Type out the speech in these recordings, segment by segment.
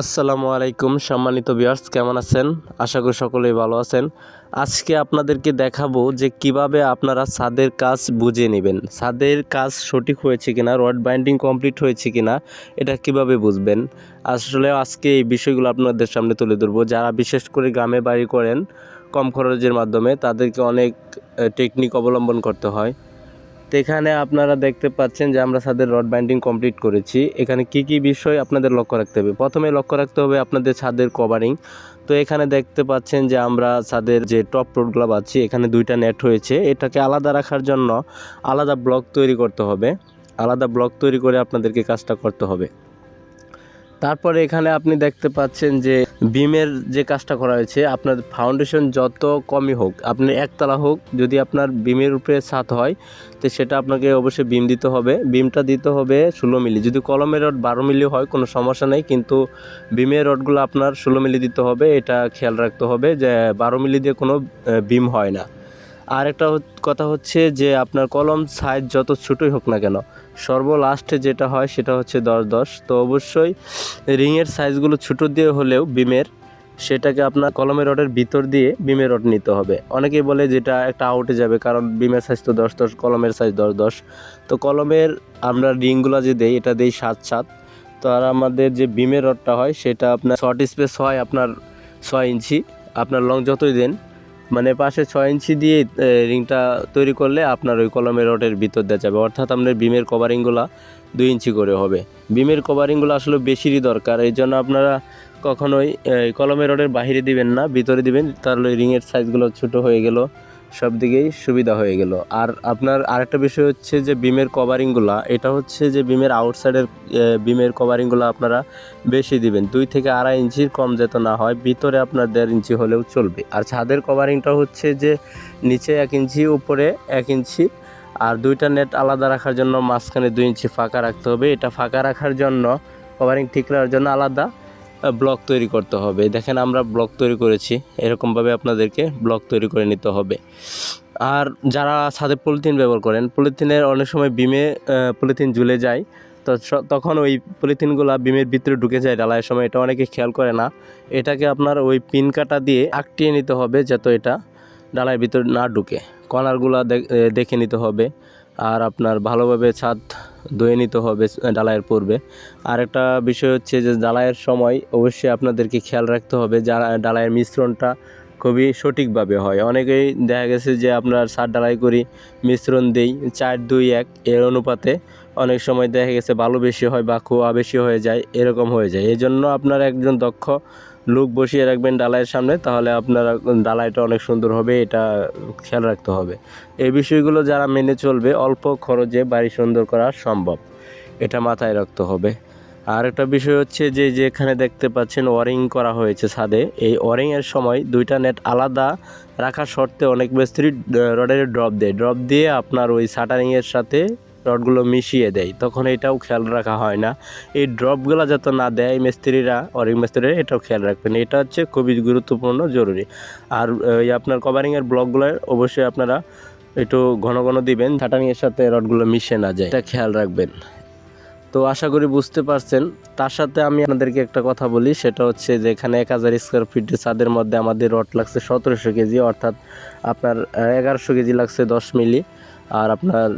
আসসালামু আলাইকুম সম্মানিত ভিউয়ার্স, কেমন আছেন? আশা করি সকলেই ভালো আছেন। আজকে আপনাদেরকে দেখাবো যে কীভাবে আপনারা ছাদের কাজ বুঝে নেবেন। ছাদের কাজ সঠিক হয়েছে কিনা, রড বাইন্ডিং কমপ্লিট হয়েছে কিনা, এটা কীভাবে বুঝবেন? আসলে আজকে এই বিষয়গুলো আপনাদের সামনে তুলে ধরবো। যারা বিশেষ করে গ্রামে বাড়ি করেন, কম খরচের মাধ্যমে তাদেরকে অনেক টেকনিক অবলম্বন করতে হয়। তো এখানে আপনারা দেখতে পাচ্ছেন যে আমরা ছাদের রড বাইন্ডিং কমপ্লিট করেছি। এখানে কি কি বিষয় আপনাদের লক্ষ্য রাখতে হবে? প্রথমে লক্ষ্য রাখতে হবে আপনাদের ছাদের কভারিং। তো এখানে দেখতে পাচ্ছেন যে আমরা ছাদের যে টপ রোডগুলো পাচ্ছি এখানে দুইটা নেট হয়েছে। এটাকে আলাদা রাখার জন্য আলাদা ব্লক তৈরি করতে হবে। আলাদা ব্লক তৈরি করে আপনাদেরকে কাজটা করতে হবে। তারপরে এখানে আপনি দেখতে পাচ্ছেন যে বিমের যে কাজটা করা হয়েছে, আপনার ফাউন্ডেশন যত কমই হোক, আপনি একতলা হোক, যদি আপনার বিমের উপরে ছাদ হয়, তো সেটা আপনাকে অবশ্যই বিম দিতে হবে। বিমটা দিতে হবে ষোলো মিলি। যদি কলমের রড বারো মিলি হয়, কোনো সমস্যা নেই, কিন্তু বিমের রডগুলো আপনার ষোলো মিলি দিতে হবে। এটা খেয়াল রাখতে হবে যে বারো মিলি দিয়ে কোনো বিম হয় না। আর একটা কথা হচ্ছে যে আপনার কলম সাইজ যত ছোটোই হোক না কেন, সর্বলাস্টে যেটা হয় সেটা হচ্ছে দশ দশ। তো অবশ্যই রিংয়ের সাইজগুলো ছোটো দিয়ে হলেও বিমের, সেটাকে আপনার কলমের রডের ভিতর দিয়ে বিমের রড নিতে হবে। অনেকেই বলে যেটা একটা আউটে যাবে, কারণ বিমের সাইজ তো দশ দশ, কলমের সাইজ দশ দশ। তো কলমের আমরা রিংগুলো যে দেই, এটা দেই সাত সাত। তো আর আমাদের যে বিমের রডটা হয়, সেটা আপনার শর্ট স্পেস হয় আপনার ছয় ইঞ্চি। আপনার লং যতই দেন মানে পাশে ছয় ইঞ্চি দিয়ে রিংটা তৈরি করলে আপনার ওই কলমের রডের ভিতর দেওয়া যাবে। অর্থাৎ আপনার বিমের কভারিংগুলো দুই ইঞ্চি করে হবে। বিমের কভারিংগুলো আসলে বেশিরই দরকার। এই জন্য আপনারা কখনোই কলমের রডের বাহিরে দিবেন না, ভিতরে দিবেন। তাহলে রিংয়ের সাইজগুলো ছোটো হয়ে গেল। সব দিকেই সুবিধা হয়ে গেল। আর আপনার আরেকটা বিষয় হচ্ছে যে বিমের কভারিংগুলো, এটা হচ্ছে যে বিমের আউটসাইডের বিমের কভারিংগুলো আপনারা বেশি দিবেন। দুই থেকে আড়াই ইঞ্চির কম যেত না হয়, ভিতরে আপনার দেড় ইঞ্চি হলেও চলবে। আর ছাদের কভারিংটা হচ্ছে যে নিচে এক ইঞ্চি, উপরে এক ইঞ্চি। আর দুইটা নেট আলাদা রাখার জন্য মাঝখানে দুই ইঞ্চি ফাঁকা রাখতে হবে। এটা ফাঁকা রাখার জন্য কভারিং ঠিক রাখার জন্য আলাদা। ব্লক তৈরি করতে হবে। দেখেন আমরা ব্লক তৈরি করেছি, এরকমভাবে আপনাদেরকে ব্লক তৈরি করে নিতে হবে। আর যারা ছাদে পলিথিন ব্যবহার করেন পলিথিনের অনেক সময় বিমে পলিথিন ঝুলে যায়। তো তখন ওই পলিথিনগুলো বিমের ভিতরে ঢুকে যায় ডালায়ের সময়, এটা অনেকে খেয়াল করে না। এটাকে আপনার ওই পিন কাটা দিয়ে আটটিয়ে নিতে হবে যাতে এটা ডালার ভিতরে না ঢুকে। কর্নারগুলো দেখে নিতে হবে। আর আপনার ভালোভাবে ছাদ ধুয়ে নিতে হবে ডালাইয়ের পূর্বে। আর একটা বিষয় হচ্ছে যে ডালাইয়ের সময় অবশ্যই আপনাদেরকে খেয়াল রাখতে হবে যারা ডালাইয়ের মিশ্রণটা খুবই সঠিকভাবে হয়। অনেকেই দেখা গেছে যে আপনার সার ডালাই করি, মিশ্রণ দেই, চার, দুই, এক, এর অনুপাতে অনেক সময় দেখা গেছে ভালো বেশি হয় বা খোয়া বেশি হয়ে যায়, এরকম হয়ে যায়। এই জন্য আপনার একজন দক্ষ লোক বসিয়ে রাখবেন ডালাইয়ের সামনে, তাহলে আপনার, ডালাইটা অনেক সুন্দর হবে, এটা খেয়াল রাখতে হবে। এই বিষয়গুলো যারা মেনে চলবে, অল্প খরচে বাড়ি সুন্দর করা সম্ভব। এটা মাথায় রাখতে হবে। আর একটা বিষয় হচ্ছে যে যেখানে দেখতে পাচ্ছেন ওয়ারিং করা হয়েছে ছাদে। এই ওয়ারিংয়ের সময় দুইটা নেট আলাদা রাখা শর্তে অনেক মিস্ত্রি রডের ড্রপ দেয়। ড্রপ দিয়ে আপনার ওই শাটারিংয়ের সাথে রডগুলো মিশিয়ে দেয়, তখন এটাও খেয়াল রাখা হয় না। এই ড্রপগুলো যাতে না দেয় মিস্ত্রিরা, অরিং মিস্ত্রিরা, এটাও খেয়াল রাখবেন। এটা হচ্ছে খুবই গুরুত্বপূর্ণ, জরুরি। আর ওই আপনার কভারিংয়ের ব্লকগুলো অবশ্যই আপনারা একটু ঘন ঘন দিবেন শাটারিংয়ের সাথে রডগুলো মিশে না যায়। এটা খেয়াল রাখবেন। তো আশা করি বুঝতে পারছেন। তার সাথে আমি আপনাদেরকে একটা কথা বলি, সেটা হচ্ছে যে এখানে এক হাজার স্কোয়ার ফিটের ছাদের মধ্যে আমাদের রড লাগছে সতেরোশো কেজি, অর্থাৎ আপনার এগারোশো কেজি লাগছে দশ মিলি। আর আপনার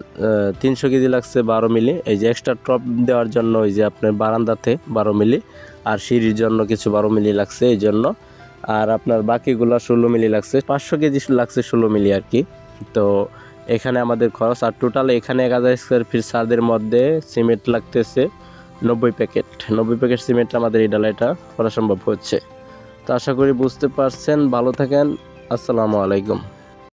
তিনশো কেজি লাগছে বারো মিলি। এই যে এক্সট্রা টপ দেওয়ার জন্য ওই যে আপনার বারান্দাতে বারো মিলি। আর সিঁড়ির জন্য কিছু বারো মিলি লাগছে এই জন্য। আর আপনার বাকিগুলো ষোলো মিলি লাগছে। পাঁচশো কেজি লাগছে ষোলো মিলি আর কি। তো এখানে আমাদের খরচ, আর টোটাল এখানে এক হাজার স্কোয়ার ফিট ছাদের মধ্যে সিমেন্ট লাগতেছে নব্বই প্যাকেট নব্বই প্যাকেট সিমেন্ট আমাদের এই ডালাইটা করা সম্ভব হচ্ছে। তো আশা করি বুঝতে পারছেন। ভালো থাকেন। আসসালামু আলাইকুম।